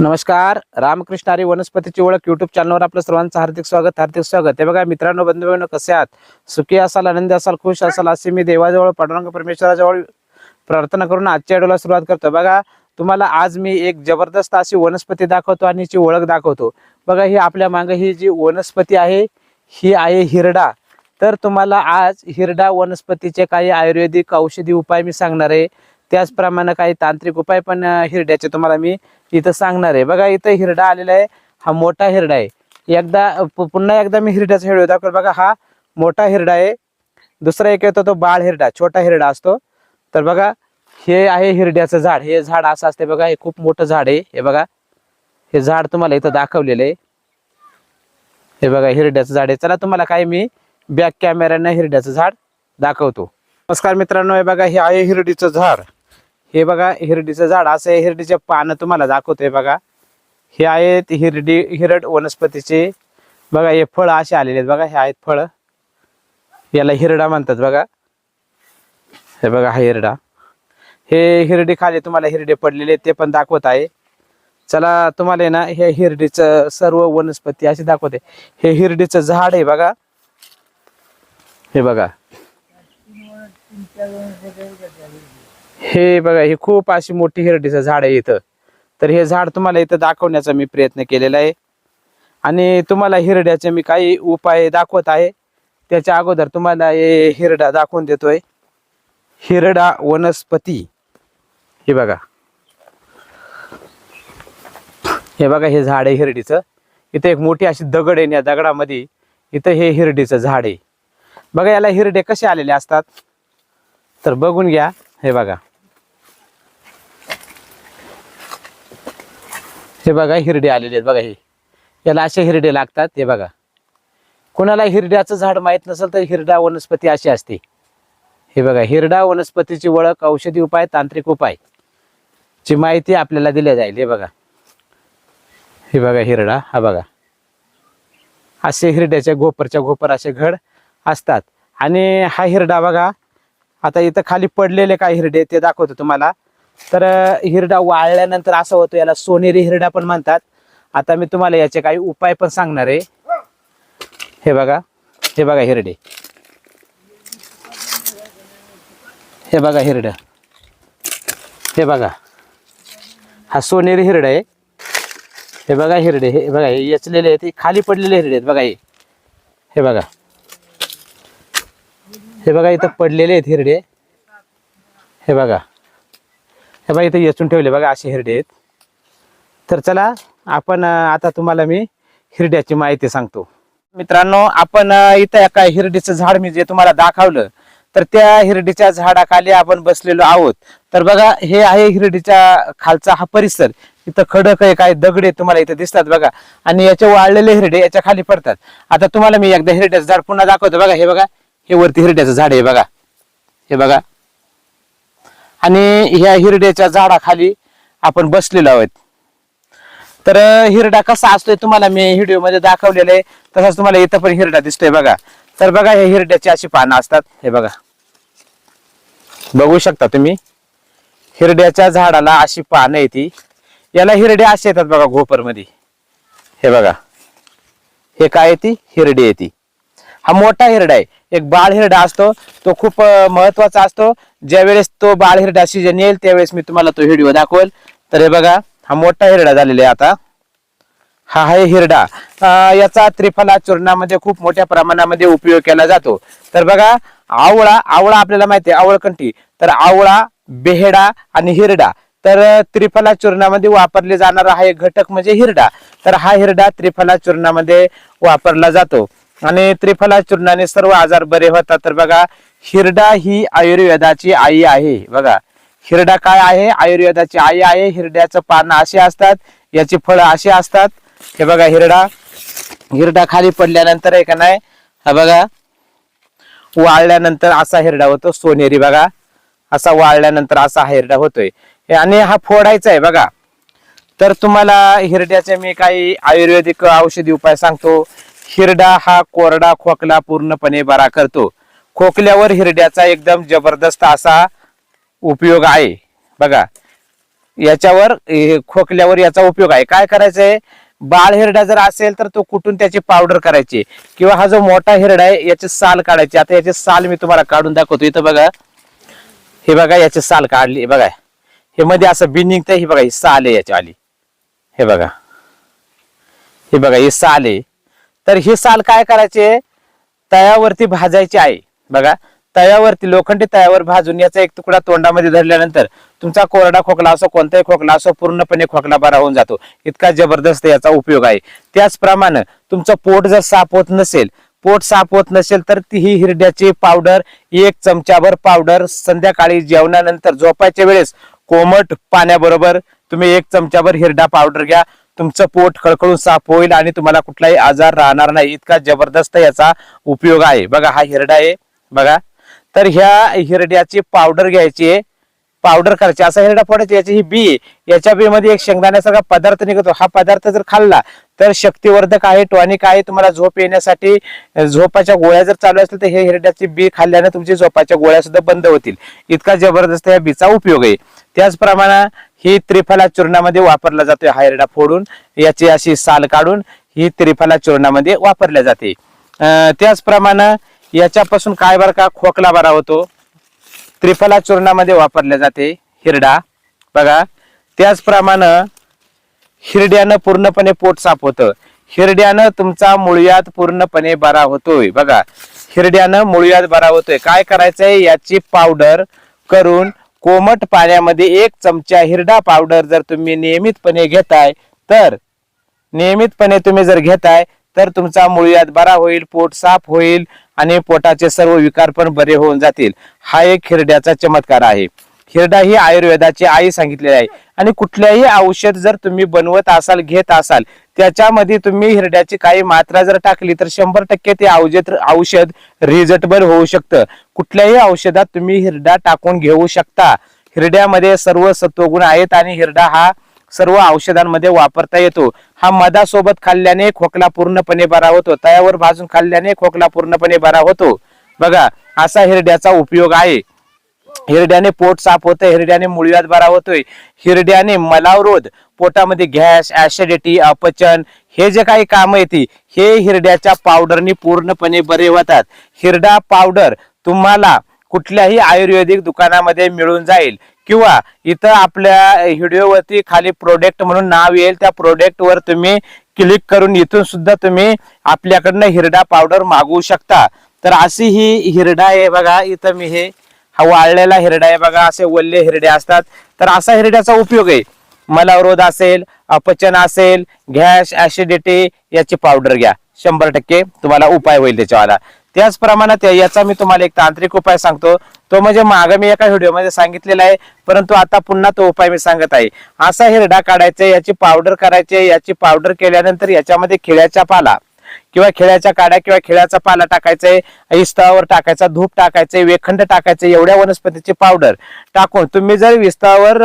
नमस्कार रामकृष्ण हरी वनस्पतीची ओळख युट्यूब चॅनलवर आपलं सर्वांचं हार्दिक स्वागत हार्दिक स्वागत. हे बघा मित्रांनो बंधू कसे आहात? सुखी असाल आनंदी असाल खुश असाल असे मी देवाजवळ पांडुरंग परमेश्वराजवळ प्रार्थना करून आजच्या व्हिडिओला सुरुवात करतो. बघा तुम्हाला आज मी एक जबरदस्त अशी वनस्पती दाखवतो आणि हिची ओळख दाखवतो. बघा ही आपल्या मागे ही जी वनस्पती आहे ही आहे हिरडा. तर तुम्हाला आज हिरडा वनस्पतीचे काही आयुर्वेदिक औषधी उपाय मी सांगणार आहे. त्याचप्रमाणे काही तांत्रिक उपाय पण हिरड्याचे तुम्हाला मी इथं सांगणार आहे. बघा इथं हिरडा आलेला आहे. हा मोठा हिरडा आहे. एकदा पुन्हा एकदा मी हिरड्याचा हिरडा दाखवतो. बघा हा मोठा हिरडा आहे. दुसरा एक येतो तो बाळ हिरडा छोटा हिरडा असतो. तर बघा हे आहे हिरड्याचं झाड. हे झाड असं असते बघा हे खूप मोठं झाड आहे. हे बघा हे झाड तुम्हाला इथं दाखवलेलं आहे. हे बघा हिरड्याचं झाड आहे. चला तुम्हाला काय मी बॅक कॅमेऱ्यानं हिरड्याचं झाड दाखवतो. नमस्कार मित्रांनो हे बघा हे आहे हिरडीचं झाड. हे बघा हिरडीचं झाड असं हिरडीचे पानं तुम्हाला दाखवतोय बघा. हे आहेत हिरडी हिरड वनस्पतीचे. बघा हे फळं असे आलेले आहेत बघा हे आहेत फळ. याला हिरडा म्हणतात बघा. हे बघा हा हिरडा. हे हिरडी खाली तुम्हाला हिरडे पडलेले आहेत ते पण दाखवत आहे. चला तुम्हाला आहे ना हे हिरडीचं सर्व वनस्पती अशी दाखवते. हे हिरडीचं झाड आहे बघा. हे बघा. हे बघा हे खूप अशी मोठी हिरडीचं झाड आहे इथं. तर हे झाड तुम्हाला इथं दाखवण्याचा मी प्रयत्न केलेला आहे. आणि तुम्हाला हिरड्याचे मी काही उपाय दाखवत आहे. त्याच्या अगोदर तुम्हाला हे हिरडा दाखवून देतोय. हिरडा वनस्पती. हे बघा. हे बघा हे झाड आहे हिरडीचं. इथं एक मोठी अशी दगड आहे या दगडामध्ये इथं हे हिरडीचं झाड आहे. बघा याला हिरडे कसे आलेले असतात? तर बघून घ्या. हे बघा. हे बघा हिरडे आलेले आहेत बघा हे. याला असे हिरडे लागतात हे बघा. कोणाला हिरड्याचं झाड माहीत नसेल तर हिरडा वनस्पती अशी असते. हे बघा हिरडा वनस्पतीची ओळख औषधी उपाय तांत्रिक उपाय ची माहिती आपल्याला दिल्या जाईल. हे बघा. हे बघा हिरडा हा बघा. असे हिरड्याच्या गोपरच्या गोपर असे घड असतात. आणि हा हिरडा बघा आता इथं खाली पडलेले काय हिरडे ते दाखवतो तुम्हाला. तर हिरडा वाळल्यानंतर असं होतं याला सोनेरी हिरडा पण म्हणतात. आता मी तुम्हाला याचे काही उपाय पण सांगणार आहे. हे बघा हे बघा हिरडे. हे बघा हिरड. हे बघा. हा सोनेरी हिरड आहे. हे बघा हिरडे हे बघा हे येचलेले आहेत हे खाली पडलेले हिरडे आहेत बघा हे. हे बघा. हे बघा इथं पडलेले आहेत हिरडे. हे बघा. हे बघा इथं येचून ठेवले बघा असे हिरडे आहेत. तर चला आपण आता तुम्हाला मी हिरड्याची माहिती सांगतो. मित्रांनो आपण इथं एका हिरडीचं झाड मी जे तुम्हाला दाखवलं तर त्या हिरडीच्या झाडाखाली आपण बसलेलो आहोत. तर बघा हे आहे हिरडीच्या खालचा हा परिसर. इथं खडक आहे काय दगडे तुम्हाला इथं दिसतात बघा. आणि याचे वाळलेले हिरडे याच्या खाली पडतात. आता तुम्हाला मी एकदा हिरड्याचं झाड पुन्हा दाखवतो बघा. हे बघा हे वरती हिरड्याचं झाड आहे बघा. हे बघा. आणि ह्या हिरड्याच्या झाडाखाली आपण बसलेलो आहोत. तर हिरडा कसा असतोय तुम्हाला मी व्हिडिओमध्ये दाखवलेला दाखवलेलं आहे. तसंच तुम्हाला इथं पण हिरडा दिसतोय बघा. तर बघा हे हिरड्याची अशी पानं असतात. हे बघा. बघू शकता तुम्ही. हिरड्याच्या झाडाला अशी पानं येते याला हिरडे असे येतात बघा घोपरमध्ये. हे बघा. हे काय येते हिरडी येते हा मोठा हिरडा आहे. एक बाळ हिरडा असतो तो खूप महत्त्वाचा असतो. ज्या वेळेस तो बाळ हिरडा सीजन येईल त्यावेळेस मी तुम्हाला तो व्हिडिओ दाखवेल. तर हे बघा हा मोठा हिरडा झालेला आहे आता. हा आहे हिरडा. याचा त्रिफला चूर्णामध्ये खूप मोठ्या प्रमाणामध्ये उपयोग केला जातो. तर बघा आवळा आवळा आपल्याला माहिती आहे आवळकंठी तर आवळा बेहेडा आणि हिरडा. तर त्रिफला चूर्णामध्ये वापरले जाणारा हा एक घटक म्हणजे हिरडा. तर हा हिरडा त्रिफला चूर्णामध्ये वापरला जातो. आणि त्रिफला चूर्णाने सर्व आजार बरे होतात. तर बघा हिरडा ही आयुर्वेदाची आई आहे. बघा हिरडा काय आहे? आयुर्वेदाची आई आहे. हिरड्याचं पानं असे असतात याची फळं अशी असतात. हे बघा हिरडा. हिरडा खाली पडल्यानंतर आहे का नाही? हा बघा वाळल्यानंतर असा हिरडा होतो सोनेरी बघा. असा वाळल्यानंतर असा हिरडा होतोय. आणि हा फोडायचा आहे बघा. तर तुम्हाला हिरड्याचे मी काही आयुर्वेदिक औषधी उपाय सांगतो. हिरडा हा कोरडा खोकला पूर्णपणे बरा करतो. खोकल्यावर हिरड्याचा एकदम जबरदस्त असा उपयोग आहे. बघा याच्यावर खोकल्यावर याचा उपयोग आहे. काय करायचंय? बाळ हिरडा जर असेल तर तो कुठून त्याची पावडर करायची? किंवा हा जो मोठा हिरडा आहे याची साल काढायची? आता याची साल मी तुम्हाला काढून दाखवतो. इथं बघा हे बघा याची साल काढली. बघा हे मध्ये असं बी निघतंय हे बघा ही साल आहे याच्या आली हे बघा हे बघा ही साल आहे. तर ही साल काय करायचे? तळ्यावरती भाजायची आहे बघा तळ्यावरती लोखंडी तळ्यावर भाजून याचा एक तुकडा तोंडामध्ये धरल्यानंतर तुमचा कोरडा खोकला असो कोणताही खोकला असो पूर्णपणे खोकला बरा होऊन जातो. इतका जबरदस्त याचा उपयोग आहे. त्याचप्रमाणे तुमचं पोट जर साफ होत नसेल पोट साफ होत नसेल तर ती ही हिरड्याची पावडर एक चमचाभर पावडर संध्याकाळी जेवणानंतर झोपायच्या वेळेस कोमट पाण्याबरोबर तुम्ही एक चमचाभर हिरडा पावडर घ्या. तुमचं पोट खळखळून साफ होईल आणि तुम्हाला कुठलाही आजार राहणार नाही. इतका जबरदस्त याचा उपयोग आहे. बघा हा हिरडा आहे. बघा. तर ह्या हिरड्याची पावडर घ्यायची आहे. पावडर करायची असा हिरडा फोडायची याची ही बी याच्या बी मध्ये एक शेंगदाण्यासारखा पदार्थ निघतो. हा पदार्थ जर खाल्ला तर शक्तिवर्धक आहे टॉनिक आहे. तुम्हाला झोप येण्यासाठी झोपाच्या गोळ्या जर चालू असतील तर हे हिरड्याची बी खाल्ल्याने तुमची झोपाच्या गोळ्या सुद्धा बंद होतील. इतका जबरदस्त या बीचा उपयोग आहे. त्याचप्रमाणे ही त्रिफला चूर्णामध्ये वापरला जातो हा हिरडा फोडून. याची अशी साल काढून ही त्रिफला चूर्णामध्ये वापरल्या जाते. त्याचप्रमाणे याच्यापासून काय बरं का खोकला बरा होतो? त्रिफला चूर्णामध्ये वापरले जाते हिरडा. बघा त्याचप्रमाणे हिरड्यानं पूर्णपणे पोट साफ होतं. हिरड्यानं तुमचा मुळ्यात पूर्णपणे बरा होतोय. बघा हिरड्यानं मुळ्यात बरा होतोय. काय करायचंय? याची पावडर करून कोमट पाण्यामध्ये एक चमचा हिरडा पावडर जर तुम्ही नियमितपणे घेताय तर नियमितपणे तुम्ही जर घेताय तर तुमचा मुळ्यात बरा होईल पोट साफ होईल आणि पोटाचे सर्व विकार पण बरे होऊन जातील. हा एक हिरड्याचा चमत्कार आहे. हिरडा ही आयुर्वेदाची आई सांगितलेली आहे. आणि कुठल्याही औषध जर तुम्ही बनवत असाल घेत असाल त्याच्यामध्ये तुम्ही हिरड्याची काही मात्रा जर टाकली तर शंभर टक्के ते औषध औषध रिझल्टबल होऊ शकतं. कुठल्याही औषधात तुम्ही हिरडा टाकून घेऊ शकता. हिरड्यामध्ये सर्व सत्वगुण आहेत आणि हिरडा हा सर्व औषधांमध्ये वापरता येतो. हा मधासोबत खाल्ल्याने खोकला पूर्णपणे बरा होतो. तयावर भाजून खाल्ल्याने खोकला पूर्णपणे बरा होतो. बघा असा हिरड्याचा उपयोग आहे. हिरड्याने पोट साफ होतं हिरड्याने मुळव्यात बरा होतोय. हिरड्याने मलावरोध पोटामध्ये गॅस ऍसिडिटी अपचन हे जे काही काम येते हे हिरड्याच्या पावडरनी पूर्णपणे बरे होतात. हिरडा पावडर तुम्हाला कुठल्याही आयुर्वेदिक दुकानामध्ये मिळून जाईल. किंवा इथं आपल्या व्हिडिओवरती खाली प्रोडक्ट म्हणून नाव येईल त्या प्रोडक्टवर तुम्ही क्लिक करून इथून सुद्धा तुम्ही आपल्याकडनं हिरडा पावडर मागवू शकता. तर अशी ही हिरडा आहे बघा इथं मी हे हा वाळलेला हिरडा आहे बघा असे वल्ले हिरडे असतात. तर असा हिरड्याचा उपयोग आहे. मलावरोध असेल अपचन असेल गॅस ऍसिडिटी याची पावडर घ्या. शंभर टक्के तुम्हाला उपाय होईल त्याच्यावाला. त्याचप्रमाणे त्या- याचा मी तुम्हाला एक तांत्रिक उपाय सांगतो. तो म्हणजे मागं मी एका व्हिडिओमध्ये सांगितलेला आहे परंतु आता पुन्हा तो उपाय मी सांगत आहे. असा हिरडा काढायचा याची पावडर करायची याची पावडर केल्यानंतर याच्यामध्ये खिळ्याचा पाला किंवा खिळ्याच्या काड्या किंवा खिळ्याचा पाला टाकायचाय इस्तावर टाकायचा धूप टाकायचंय वेखंड टाकायचं एवढ्या वनस्पतीची पावडर टाकून तुम्ही जर विस्तावर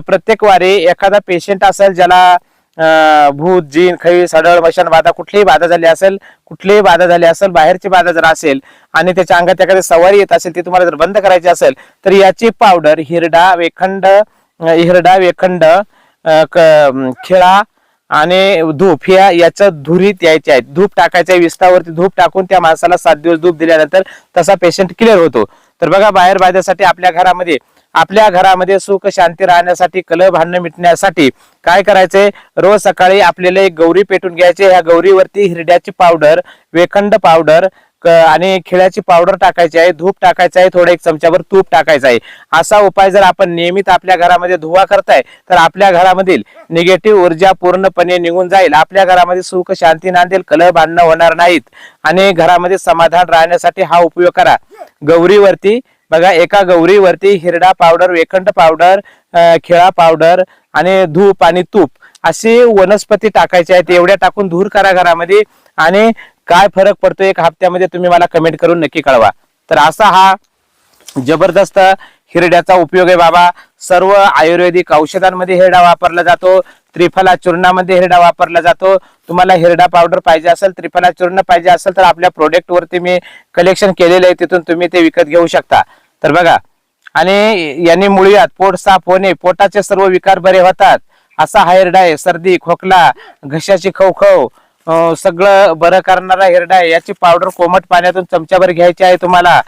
प्रत्येक वारी एखादा पेशंट असेल ज्याला भूत जीन खई सडळ मशान बाधा कुठलीही बाधा झाली असेल कुठलीही बाधा झाली असेल बाहेरची बाधा जर असेल आणि त्याच्या अंगात एखादी सवारी येत असेल ती तुम्हाला जर बंद करायची असेल तर याची पावडर हिरडा वेखंड हिरडा वेखंड क- खिळा आणि धूप ह्या याचं धुरीत यायचे आहेत. धूप टाकायच्या विस्तावरती धूप टाकून त्या माणसाला सात दिवस धूप दिल्यानंतर तसा पेशंट क्लिअर होतो. तर बघा बाहेर बाध्यासाठी आपल्या घरामध्ये आपल्या घरामध्ये सुख शांती राहण्यासाठी कलह भांडणं मिटण्यासाठी काय करायचंय रोज सकाळी आपल्याला एक गौरी पेटून घ्यायची. ह्या गौरीवरती हिरड्याची पावडर वेखंड पावडर क- आणि खिळ्याची पावडर टाकायची आहे. धूप टाकायचं आहे. थोडं एक चमच्यावर तूप टाकायचं आहे. असा उपाय जर आपण नियमित आपल्या घरामध्ये धुवा करताय तर आपल्या घरामधील निगेटिव्ह ऊर्जा पूर्णपणे निघून जाईल. आपल्या घरामध्ये सुख शांती नांदेल. कलह भांडणं होणार नाहीत. आणि घरामध्ये समाधान राहण्यासाठी हा उपयोग करा. गौरीवरती बघा एका गौरीवरती हिरडा पावडर वेखंड पावडर खेळा खिळा पावडर आणि धूप आणि तूप असे वनस्पती टाकायचे आहेत. एवढ्या टाकून धूर करा घरामध्ये आणि काय फरक पडतो एक हप्त्यामध्ये तुम्ही मला कमेंट करून नक्की कळवा. तर असा हा जबरदस्त हिरड्याचा उपयोग आहे बाबा. सर्व आयुर्वेदिक औषधांमध्ये हिरडा वापरला जातो. त्रिफला चूर्णामध्ये हिरडा वापरला जातो. तुम्हाला हिरडा पावडर पाहिजे असेल त्रिफला चूर्ण पाहिजे असेल तर आपल्या प्रोडक्ट वरती मी कलेक्शन केलेलं आहे तिथून तुम्ही ते विकत घेऊ शकता. तर बघा आणि यांनी मुळीयात पोट साफ होणे पोटाचे सर्व विकार बरे होतात. असा हा हिरडा आहे सर्दी खोकला घशाची खवखव सगळं बरं करणारा हिरडा आहे. याची पावडर कोमट पाण्यातून चमच्याभर घ्यायची आहे तुम्हाला.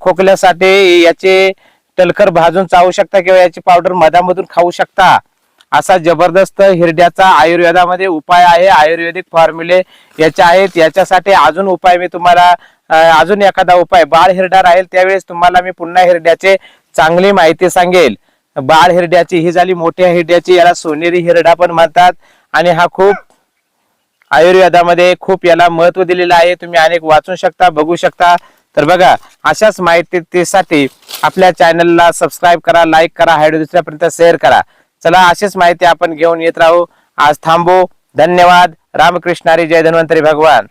खोकल्यासाठी याचे टलकर भाजून चावू शकता किंवा याची पावडर मधामधून खाऊ शकता. असा जबरदस्त हिरड्याचा आयुर्वेदामध्ये उपाय आहे. आयुर्वेदिक फॉर्म्युले याचे आहेत. याच्यासाठी अजून उपाय मी तुम्हाला अजून एखादा उपाय. बाळ हिरडा राहील त्यावेळेस तुम्हाला मी पुन्हा हिरड्याचे चांगली माहिती सांगेल. बाळ हिरड्याची ही झाली मोठ्या हिरड्याची याला सोनेरी हिरडा पण म्हणतात. आणि हा खूप आयुर्वेदामध्ये खूप याला महत्त्व दिलेलं आहे. तुम्ही अनेक वाचू शकता बघू शकता. तर बघा अशाच माहितीसाठी आपल्या चॅनलला सबस्क्राईब करा लाईक करा हायडो दुसऱ्यापर्यंत शेअर करा. चला अशीच माहिती आपण घेऊन येत राहू. आज थांबू. धन्यवाद. रामकृष्णारी जय. धन्वंतरी भगवान.